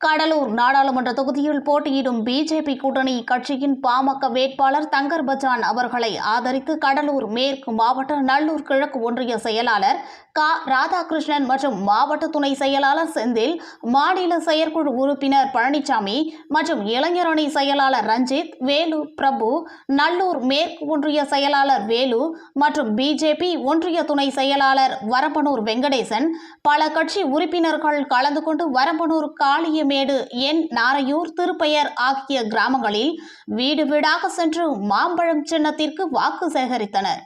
கடலூர் நாடாளுமன்ற தொகுதியில் போட்டியிடும் பிஜேபி கூட்டணி கட்சியின் பாமக வேட்பாளர் தங்கர் பஜான் அவர்களை ஆதரித்து கடலூர் மேற்கு மாவட்ட நல்லூர் கிழக்கு ஒன்றிய செயலாளர் க. ராதாகிருஷ்ணன் மற்றும் மாவட்ட துணை செயலாளர் செந்தில் மாநில செயற்குழு உறுப்பினர் பழனிசாமி மற்றும் இளைஞரணி செயலாளர் ரஞ்சித் வேலு பிரபு நல்லூர் மேற்கு ஒன்றிய செயலாளர் வேலு மற்றும் பிஜேபி ஒன்றிய துணை செயலாளர் வரம்பனூர் வெங்கடேசன். பல கட்சி உறுப்பினர்கள் கலந்து கொண்டு வரம்பனூர் மேடு என் நாரையூர் திருப்பெயர் ஆகிய கிராமங்களில் வீடு வீடாக சென்று மாம்பழம் சின்னத்திற்கு வாக்கு சேகரித்தனர்.